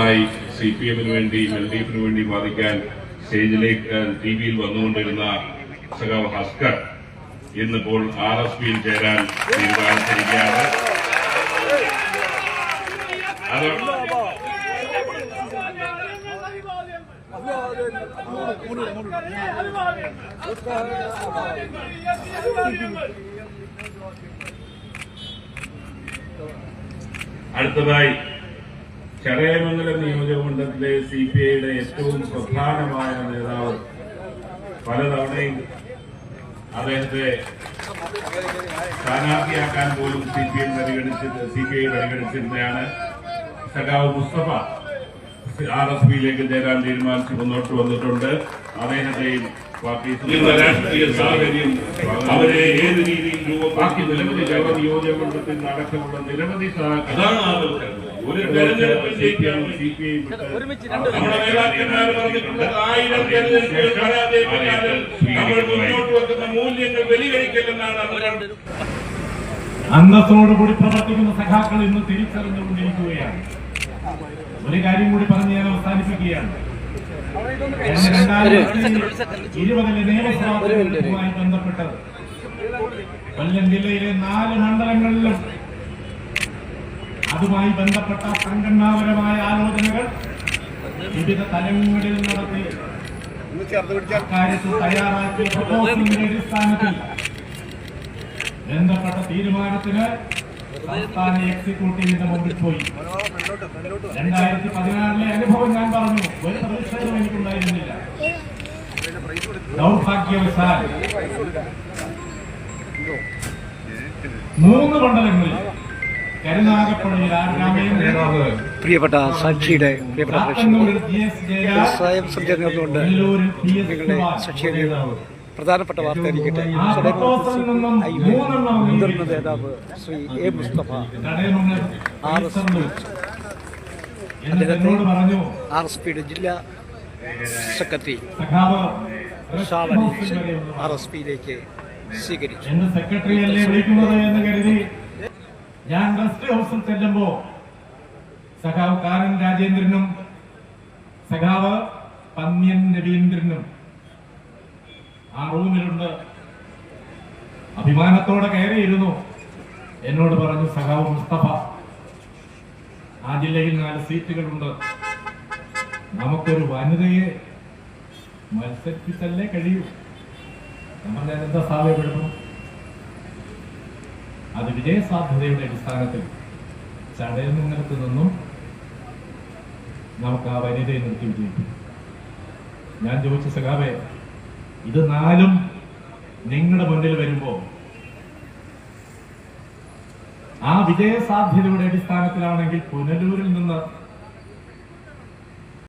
ായി C P എമ്മിന് വേണ്ടി L D എഫിന് വേണ്ടി വാദിക്കാൻ സ്റ്റേജിലേക്ക് ടി വിയിൽ വന്നുകൊണ്ടിരുന്ന സഖാവ് ഹസ്കർ ഇന്നിപ്പോൾ ആർ എസ് പിയിൽ ചേരാൻ തീരുമാനിച്ചിരിക്കുകയാണ്. അടുത്തതായി ചടയമംഗലം നിയോജകമണ്ഡലത്തിലെ സി പി ഐയുടെ ഏറ്റവും പ്രധാനമായ നേതാവ് പലതവണയും അദ്ദേഹത്തെ സ്ഥാനാർത്ഥിയാക്കാൻ പോലും സി പി എം പരിഗണിച്ച് സി പി ഐ പരിഗണിച്ചിരുന്നതാണ് സഖാവ് മുസ്തഫ ആർ എസ് പിയിലേക്ക് ചേരാൻ തീരുമാനിച്ച് മുന്നോട്ട് വന്നിട്ടുണ്ട്. അദ്ദേഹത്തെയും പാർട്ടി രാഷ്ട്രീയ സാഹചര്യം അവരെ ഏത് രീതിയിൽ രൂപമാക്കി നിരവധി ജവ യോജമണ്ഡലത്തിൽ നടക്കമുള്ള നിരവധി അതാണ് ഒരു തെരഞ്ഞെടുപ്പിന്റെയും നമ്മുടെ നേതാക്കന്മാർ പറഞ്ഞിട്ടുണ്ട് ആയിരം തെരഞ്ഞെടുപ്പുകൾ പരാജയപ്പെട്ടാലും നമ്മൾ മുന്നോട്ട് വെക്കുന്ന മൂല്യങ്ങൾ ബലികഴിക്കില്ലെന്നാണ് അവർ അന്തസ്സോടുകൂടി പ്രവർത്തിക്കുന്ന സഖാക്കൾ ഇന്ന് തിരിച്ചറിഞ്ഞുകൊണ്ടിരിക്കുകയാണ്. ഒരു കാര്യം കൂടി പറഞ്ഞ് ഞാൻ അവസാനിപ്പിക്കുകയാണ്. ഇരുപതിലെ നിയമസഭാ തെരഞ്ഞെടുപ്പുമായി ബന്ധപ്പെട്ട് കൊല്ലം ജില്ലയിലെ നാല് മണ്ഡലങ്ങളിലും അതുമായി ബന്ധപ്പെട്ട സംഘടനാപരമായ ആലോചനകൾ വിവിധ തലങ്ങളിൽ നടത്തി. അക്കാര്യത്തിൽ തയ്യാറാക്കിയ പ്രപ്പോസലിന്റെ അടിസ്ഥാനത്തിൽ ബന്ധപ്പെട്ട തീരുമാനത്തിന് സംസ്ഥാന എക്സിക്യൂട്ടീവിന്റെ മുമ്പിൽ പോയി രണ്ടായിരത്തി പതിനാറിലെ അനുഭവം ഞാൻ പറഞ്ഞു. ഒരു പ്രതിഷേധം എനിക്കുണ്ടായിരുന്നില്ല. ദൗർഭാഗ്യവശാൽ മൂന്ന് മണ്ഡലങ്ങളിൽ പ്രിയപ്പെട്ട സാക്ഷിയുടെ പ്രിയപ്പെട്ട നിങ്ങളുടെ സാക്ഷിയുടെ പ്രധാനപ്പെട്ട വാർത്ത മൂന്നെണ്ണം മുതിർന്ന നേതാവ് Shri A Mustafa R S പറഞ്ഞു. ആർ എസ് പിയുടെ ജില്ലാ സെക്രട്ടറി ഒന്ന് ആർ എസ് പിയിലേക്ക് സ്വീകരിച്ചു. ഞാൻ റെസ്റ്റ് ഹൗസിൽ ചെല്ലുമ്പോ സഖാവ് കാരൻ രാജേന്ദ്രനും സഖാവ് പന്ന്യൻ രവീന്ദ്രനും ആ റൂമിലുണ്ട്. അഭിമാനത്തോടെ കയറിയിരുന്നു. എന്നോട് പറഞ്ഞു സഖാവ് മുസ്തഫ ആ ജില്ലയിൽ നാല് സീറ്റുകളുണ്ട്. നമുക്കൊരു വനിതയെ മത്സരിപ്പിച്ചല്ലേ കഴിയൂ? നമ്മൾ എന്താ സാധ്യപ്പെടുന്നു അത് വിജയസാധ്യതയുടെ അടിസ്ഥാനത്തിൽ ചടയമംഗലത്ത് നിന്നും നമുക്ക് ആ വനിതയെ നിർത്തി വിജയിക്കും ഞാൻ ചോദിച്ച സഖാവേ ഇത് നാലും നിങ്ങളുടെ മുന്നിൽ വരുമ്പോ ആ വിജയസാധ്യതയുടെ അടിസ്ഥാനത്തിലാണെങ്കിൽ പുനലൂരിൽ നിന്ന്